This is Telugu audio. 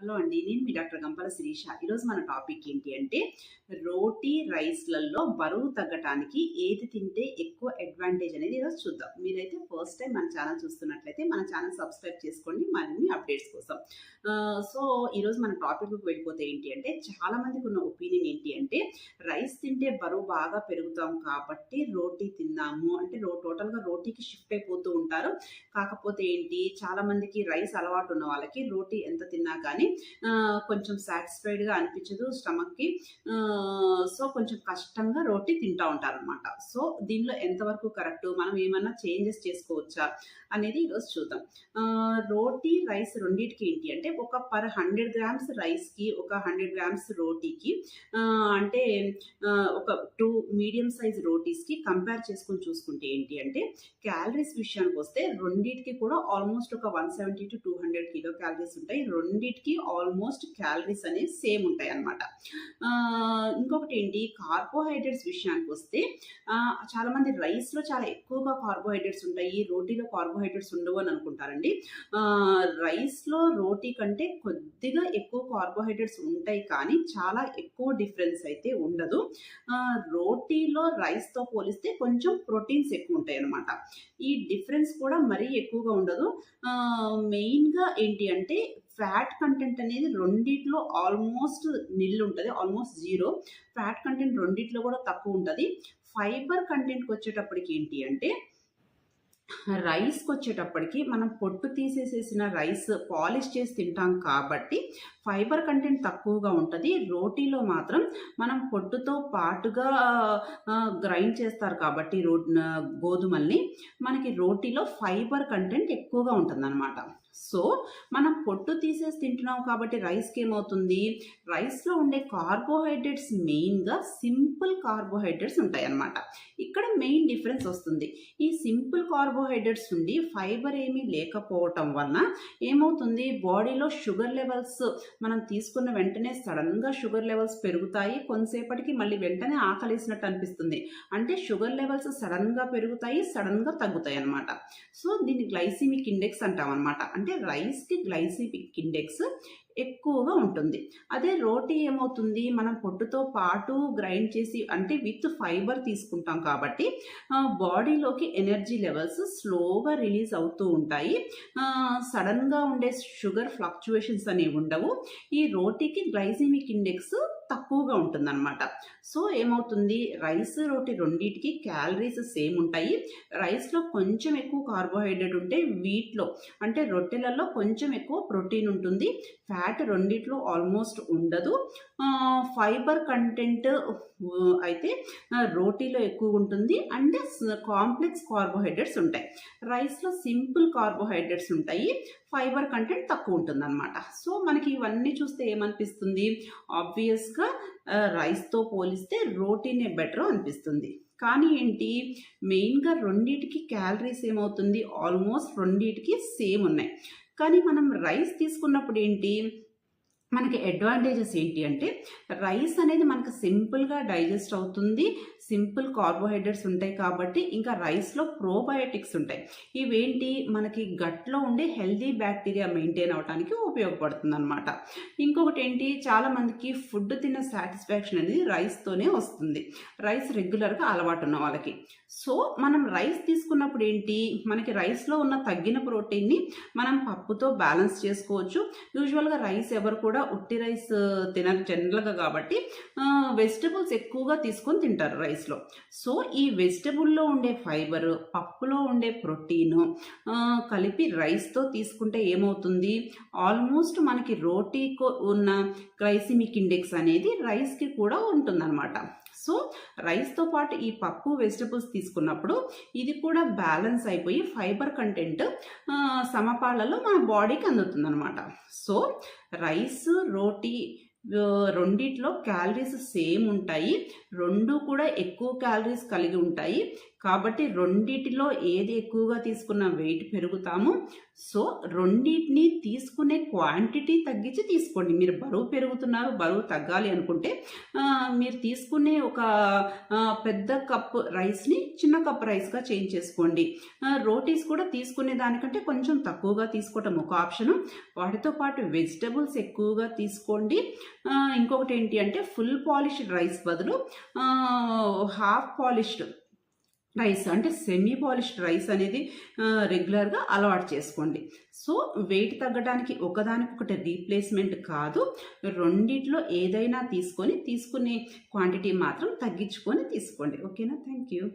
హలో అండి నేను మీ డాక్టర్ గంపల శిరీష. ఈరోజు మన టాపిక్ ఏంటి అంటే రోటీ రైస్లలో బరువు తగ్గటానికి ఏది తింటే ఎక్కువ అడ్వాంటేజ్ అనేది ఈరోజు చూద్దాం. మీరైతే ఫస్ట్ టైం మన ఛానల్ చూస్తున్నట్లయితే మన ఛానల్ సబ్స్క్రైబ్ చేసుకోండి మరిన్ని అప్డేట్స్ కోసం. సో ఈరోజు మన టాపిక్కి వెళ్ళిపోతే ఏంటి అంటే చాలా మందికి ఉన్న ఒపీనియన్ ఏంటి అంటే రైస్ తింటే బరువు బాగా పెరుగుతాం కాబట్టి రోటీ తిందాము. అంటే రో టోటల్గా రోటీకి షిఫ్ట్ అయిపోతూ ఉంటారు. కాకపోతే ఏంటి చాలా మందికి రైస్ అలవాటు ఉన్న వాళ్ళకి రోటీ ఎంత తిన్నా కానీ కొంచెం సాటిస్ఫైడ్గా అనిపించదు స్టమక్కి. సో కొంచెం కష్టంగా రోటీ తింటా ఉంటారు అనమాట సో దీనిలో ఎంతవరకు కరెక్ట్? మనం ఏమన్నా చేంజెస్ చేసుకోవచ్చా? అనేది ఈరోజు చూద్దాం. రోటీ రైస్ రెండింటికి ఏంటి అంటే ఒక పర్ హండ్రెడ్ గ్రామ్స్ రైస్కి ఒక హండ్రెడ్ గ్రామ్స్ రోటీకి అంటే ఒక టూ మీడియం సైజ్ రోటీస్కి కంపేర్ చేసుకొని చూసుకుంటే ఏంటి అంటే క్యాలరీస్ విషయానికి వస్తే రెండింటికి కూడా ఆల్మోస్ట్ ఒక one seventy two two hundred kilo calories ఉంటాయి. రెండింటికి ఆల్మోస్ట్ క్యాలరీస్ అనేవి సేమ్ ఉంటాయి అనమాట ఇంకొకటి ఏంటి? కార్బోహైడ్రేట్స్ విషయానికి వస్తే చాలామంది రైస్లో చాలా ఎక్కువగా కార్బోహైడ్రేట్స్ ఉంటాయి రోటీలో కార్బోహైడ్రేట్స్ ఉండవు అని అనుకుంటారండి. రైస్లో రోటీ కంటే కొద్దిగా ఎక్కువ కార్బోహైడ్రేట్స్ ఉంటాయి కానీ చాలా ఎక్కువ డిఫరెన్స్ అయితే ఉండదు. రోటీలో రైస్తో పోలిస్తే కొంచెం ప్రోటీన్స్ ఎక్కువ ఉంటాయి అనమాట ఈ డిఫరెన్స్ కూడా మరీ ఎక్కువగా ఉండదు. మెయిన్గా ఏంటి అంటే ఫ్యాట్ కంటెంట్ అనేది రెండిట్లో ఆల్మోస్ట్ నిల్ ఉంటుంది ఆల్మోస్ట్ జీరో. ఫ్యాట్ కంటెంట్ రెండిట్లో కూడా తక్కువ ఉంటుంది. ఫైబర్ కంటెంట్కి వచ్చేటప్పటికి ఏంటి అంటే రైస్కి వచ్చేటప్పటికి మనం పొట్టు తీసేసేసిన రైస్ పాలిష్ చేసి తింటాం కాబట్టి ఫైబర్ కంటెంట్ తక్కువగా ఉంటుంది. రోటీలో మాత్రం మనం పొట్టుతో పాటుగా గ్రైండ్ చేస్తారు కాబట్టి రో గోధుమల్ని మనకి రోటీలో ఫైబర్ కంటెంట్ ఎక్కువగా ఉంటుందన్నమాట. సో మనం పొట్టు తీసేసి తింటున్నాం కాబట్టి రైస్కి ఏమవుతుంది? రైస్లో ఉండే కార్బోహైడ్రేట్స్ మెయిన్గా సింపుల్ కార్బోహైడ్రేట్స్ ఉంటాయి అన్నమాట ఇక్కడ మెయిన్ డిఫరెన్స్ వస్తుంది. ఈ సింపుల్ కార్బోహైడ్రేట్స్ ఉండి ఫైబర్ ఏమీ లేకపోవటం వలన ఏమవుతుంది? బాడీలో షుగర్ లెవెల్స్ మనం తీసుకున్న వెంటనే సడన్గా షుగర్ లెవెల్స్ పెరుగుతాయి. కొంతసేపటికి మళ్ళీ వెంటనే ఆకలేసినట్టు అనిపిస్తుంది. అంటే షుగర్ లెవెల్స్ సడన్గా పెరుగుతాయి సడన్గా తగ్గుతాయి అన్నమాట సో దీన్ని గ్లైసిమిక్ ఇండెక్స్ అంటాం అనమాట అంటే రైస్కి గ్లైసిమిక్ ఇండెక్స్ ఎక్కువగా ఉంటుంది. అదే రోటీ ఏమవుతుంది? మనం పొట్టుతో పాటు గ్రైండ్ చేసి అంటే విత్ ఫైబర్ తీసుకుంటాం కాబట్టి బాడీలోకి ఎనర్జీ లెవెల్స్ స్లోగా రిలీజ్ అవుతూ ఉంటాయి. సడన్గా ఉండే షుగర్ ఫ్లక్చువేషన్స్ అనేవి ఉండవు. ఈ రోటీకి గ్లైసిమిక్ ఇండెక్స్ తక్కువగా ఉంటుందన్నమాట. సో ఏమవుతుంది? రైస్ రోటీ రెండింటికి క్యాలరీస్ సేమ్ ఉంటాయి. రైస్లో కొంచెం ఎక్కువ కార్బోహైడ్రేట్ ఉంటే వీటిలో అంటే రొట్టెలలో కొంచెం ఎక్కువ ప్రోటీన్ ఉంటుంది. ఫ్యాట్ రెండిట్లో ఆల్మోస్ట్ ఉండదు. ఫైబర్ కంటెంట్ అయితే రోటీలో ఎక్కువ ఉంటుంది. అండ్ కాంప్లెక్స్ కార్బోహైడ్రేట్స్ ఉంటాయి. రైస్లో సింపుల్ కార్బోహైడ్రేట్స్ ఉంటాయి. ఫైబర్ కంటెంట్ తక్కువ ఉంటుంది అనమాట సో మనకి ఇవన్నీ చూస్తే ఏమనిపిస్తుంది? ఆబ్వియస్గా రైస్తో పోలిస్తే రోటీనే బెటర్ అనిపిస్తుంది. కానీ ఏంటి మెయిన్గా రెండింటికి క్యాలరీస్ ఏమవుతుంది? ఆల్మోస్ట్ రెండింటికి సేమ్ ఉన్నాయి. కానీ మనం రైస్ తీసుకున్నప్పుడు ఏంటి మనకి అడ్వాంటేజెస్ ఏంటి అంటే రైస్ అనేది మనకు సింపుల్గా డైజెస్ట్ అవుతుంది. సింపుల్ కార్బోహైడ్రేట్స్ ఉంటాయి కాబట్టి ఇంకా రైస్లో ప్రోబయోటిక్స్ ఉంటాయి. ఇవేంటి? మనకి గట్లో ఉండే హెల్దీ బ్యాక్టీరియా మెయింటైన్ అవడానికి ఉపయోగపడుతుంది అనమాట ఇంకొకటి ఏంటి? చాలామందికి ఫుడ్ తిన్న సాటిస్ఫాక్షన్ అనేది రైస్తోనే వస్తుంది. రైస్ రెగ్యులర్గా అలవాటు ఉన్న వాళ్ళకి. సో మనం రైస్ తీసుకున్నప్పుడు ఏంటి? మనకి రైస్లో ఉన్న తగ్గిన ప్రోటీన్ని మనం పప్పుతో బ్యాలెన్స్ చేసుకోవచ్చు. యూజువల్గా రైస్ ఎవరు కూడా ఉట్టి రైస్ తినరు జనరల్గా కాబట్టి వెజిటబుల్స్ ఎక్కువగా తీసుకొని తింటారు రైస్లో. సో ఈ వెజిటబుల్లో ఉండే ఫైబర్ పప్పులో ఉండే ప్రోటీన్ కలిపి రైస్తో తీసుకుంటే ఏమవుతుంది? ఆల్మోస్ట్ మనకి రోటీకు ఉన్న గ్లైసిమిక్ ఇండెక్స్ అనేది రైస్కి కూడా ఉంటుందన్నమాట. సో రైస్తో పాటు ఈ పప్పు వెజిటబుల్స్ తీసుకున్నప్పుడు ఇది కూడా బ్యాలెన్స్ అయిపోయి ఫైబర్ కంటెంట్ సమపాలలో మన బాడీకి అందుతుందన్నమాట. సో రైస్ రోటీ రెండిట్లో క్యాలరీస్ సేమ్ ఉంటాయి. రెండు కూడా ఎక్కువ క్యాలరీస్ కలిగి ఉంటాయి. కాబట్టి రెండిటిలో ఏది ఎక్కువగా తీసుకున్న వెయిట్ పెరుగుతాము సో రెండింటిని తీసుకునే క్వాంటిటీ తగ్గించి తీసుకోండి. మీరు బరువు పెరుగుతున్నారు బరువు తగ్గాలి అనుకుంటే మీరు తీసుకునే ఒక పెద్ద కప్ రైస్ని చిన్న కప్ రైస్గా చేంజ్ చేసుకోండి. రోటీస్ కూడా తీసుకునే దానికంటే కొంచెం తక్కువగా తీసుకోవటం ఒక ఆప్షను. వాటితో పాటు వెజిటబుల్స్ ఎక్కువగా తీసుకోండి. ఇంకొకటి ఏంటి అంటే ఫుల్ పాలిష్డ్ రైస్ బదులు హాఫ్ పాలిష్డ్ రైస్ అంటే సెమీ పాలిష్డ్ రైస్ అనేది రెగ్యులర్గా అలవాటు చేసుకోండి. సో వెయిట్ తగ్గడానికి ఒకదానికొకటి రీప్లేస్మెంట్ కాదు. రెండిట్లో ఏదైనా తీసుకొని తీసుకునే క్వాంటిటీ మాత్రం తగ్గించుకొని తీసుకోండి. ఓకేనా? Thank you